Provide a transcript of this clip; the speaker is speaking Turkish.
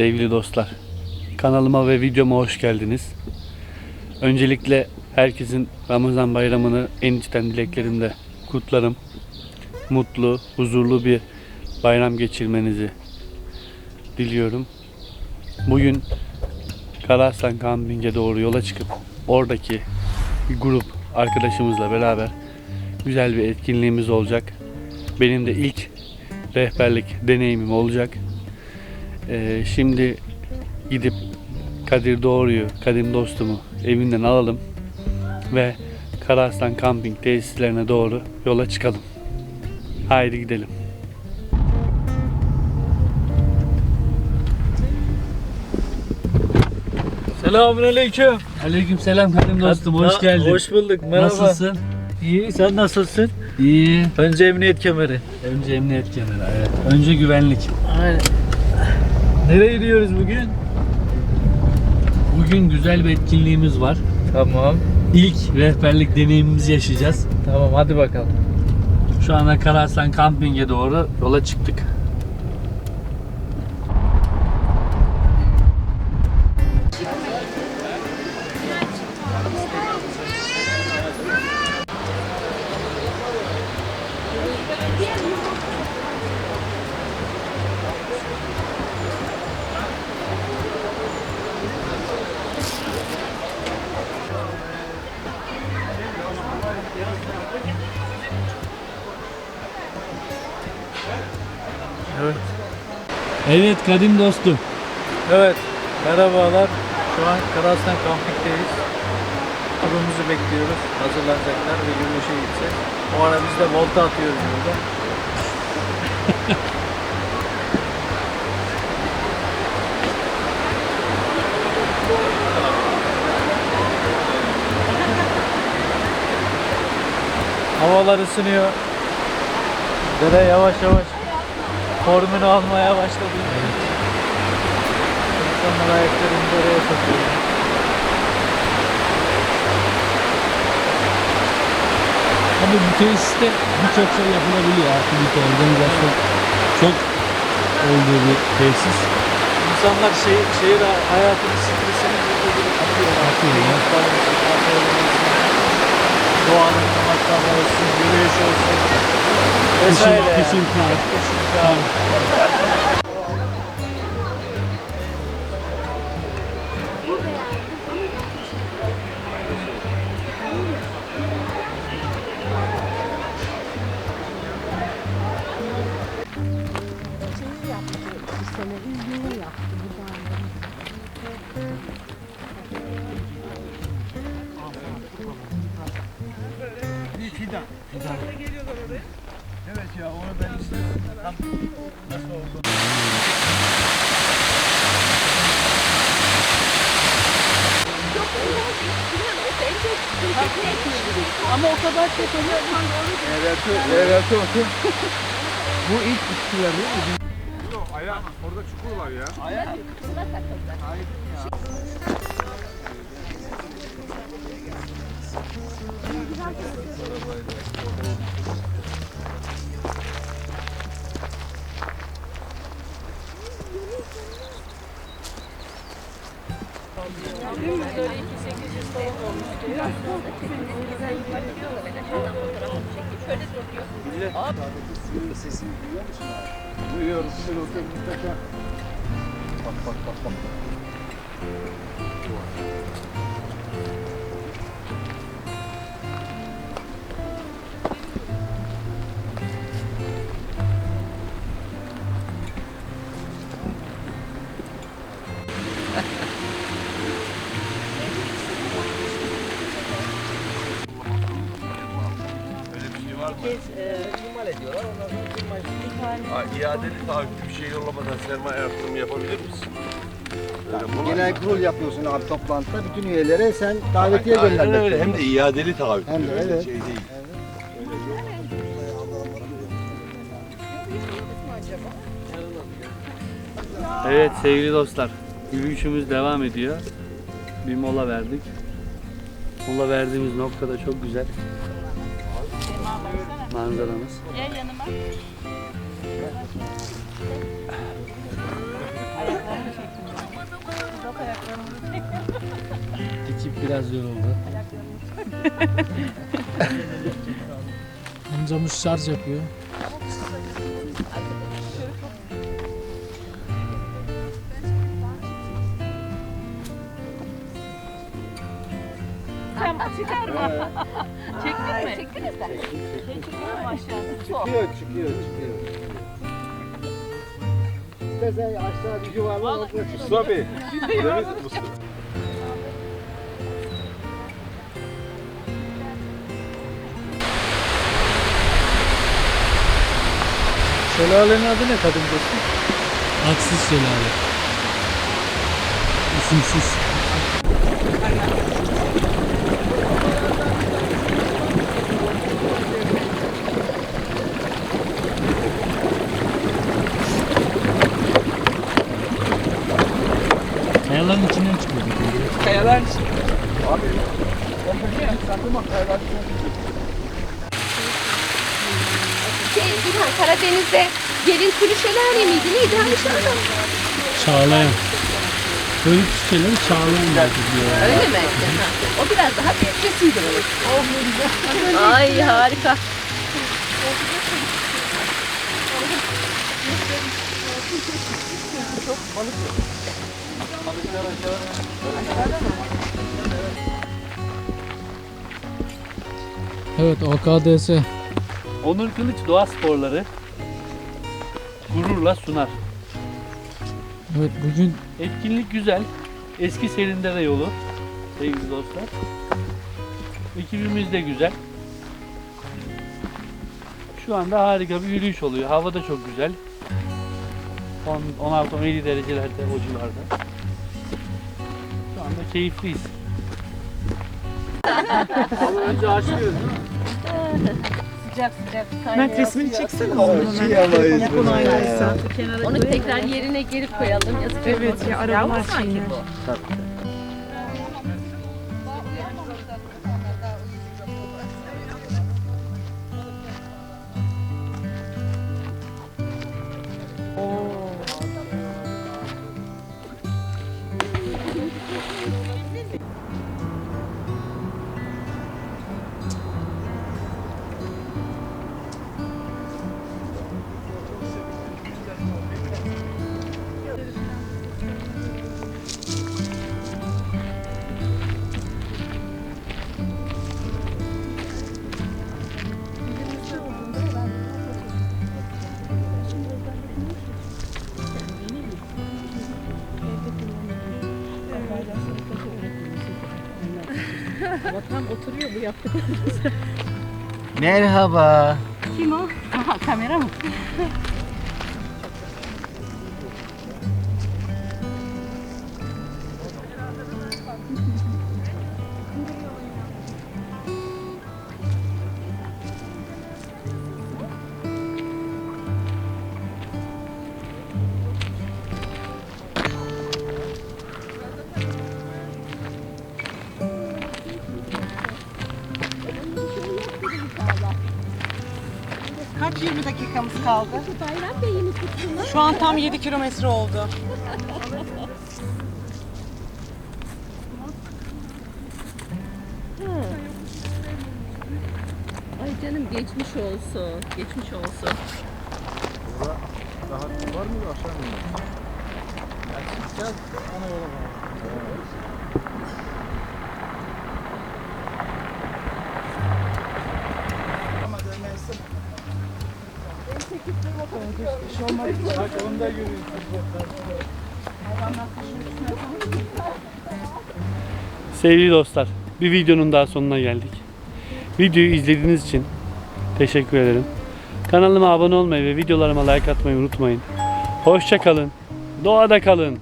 Sevgili dostlar, kanalıma ve videoma hoş geldiniz. Öncelikle herkesin Ramazan bayramını en içten dileklerimle kutlarım. Mutlu, huzurlu bir bayram geçirmenizi diliyorum. Bugün Karaaslan Kamping'e doğru yola çıkıp oradaki bir grup arkadaşımızla beraber güzel bir etkinliğimiz olacak. Benim de ilk rehberlik deneyimim olacak. Ee, şimdi gidip Kadir Doğru'yu, Kadim dostumu evinden alalım ve Karaaslan Camping tesislerine doğru yola çıkalım. Haydi gidelim. Selamünaleyküm. Aleykümselam Kadim dostum, hoş geldin. Hoş bulduk. Merhaba. Nasılsın? İyi. Sen nasılsın? İyi. Önce emniyet kemeri. Önce emniyet kemeri, evet. Önce güvenlik. Aynen. Nereye gidiyoruz bugün? Bugün güzel bir etkinliğimiz var. Tamam. İlk rehberlik deneyimimizi yaşayacağız. Tamam hadi bakalım. Şu anda Karaaslan Camping'e doğru yola çıktık. Evet Kadim dostum. Evet. Merhabalar. Şu an Karaslan Kampik'teyiz. Turumuzu bekliyoruz. Hazırlanacaklar ve yürüyüşe gideceğiz. O ara biz de volta atıyoruz burada. Havalar ısınıyor. Dere yavaş yavaş formunu almaya başladı. İnsanlar ayaklarını dereye sokuyor. Tabii bu tesiste birçok şey yapılabiliyor. Aktivite, organizasyon çok olduğu bir tesis. İnsanlar şehir, şehir hayatının stresini burada bir atıyor. Atıyor ya. Doğanın namakları olsun, yürüyüş olsun. Vesaire. kışın kar. Kışın kar. Şeyi yaptı istiyorum. Tam nasıl oldu? Ama o kadar çok oluyor. Bu ilk istiyor değil mi? Duyuyoruz, sırıltı muhteşem. Bak bak bak bak. İadeli taahhütlü bir şey yollamadan sermaye artırımı yapabilir misin? Kolay. Genel kurul yapıyorsun abi toplantıda. Bütün üyelere sen davetiye Aynen göndermek öyle. Hem de iadeli taahhütlü. Hem de, öyle evet. şey değil. Evet sevgili dostlar, yürüyüşümüz devam ediyor. Bir mola verdik. Mola verdiğimiz noktada çok güzel manzaramız. Gel yanıma. Ekip biraz yoruldu. Amcamız şarj yapıyor. Sen çıkar mı? Çektin mi? Çektiniz de. Çekiyor mu aşağısı? Çıkıyor, çıkıyor, çıkıyor. İstersen aşağı bir çık. Mustafa Bey. Temiz Mustafa. Şelalenin adı ne kadıncası? Aksız şelale. İsimsiz. Kayaların içinden çıkıyor. Şey, İlhan Karadeniz'de gelin şelale miydi? Neydi? Hani şu anda? Çağlayan. Böyle bir şeyler çağlayan diyor. Öyle mi? O biraz daha büyükçesiydi. Ay harika. Evet OKDS. Onur Kılıç Doğa Sporları gururla sunar. Evet bugün Etkinlik güzel. Eski serinde de yolu sevgili dostlar. Ekibimiz de güzel. Şu anda harika bir yürüyüş oluyor. Hava da çok güzel. 16-17 derecelerde o civarda. Anda keyifliyiz. Ama önce açlıyoruz. Mert resmini çeksene Çiğemeyiz bunu Onu tekrar yerine geri koyalım. Yazık. Evet ya arabalar Yavru sanki şeyler. bu. Merhaba. Kim o? Aha kamera mı? Kaç 20 dakikamız kaldı? Bayram Bey'in kutluğuna. Şu an tam 7 kilometre oldu. Ay canım geçmiş olsun. Geçmiş olsun. Daha var mı aşağı mı? Sevgili dostlar, bir videonun daha sonuna geldik. Videoyu izlediğiniz için teşekkür ederim. Kanalıma abone olmayı ve videolarıma like atmayı unutmayın. Hoşça kalın. Doğada kalın.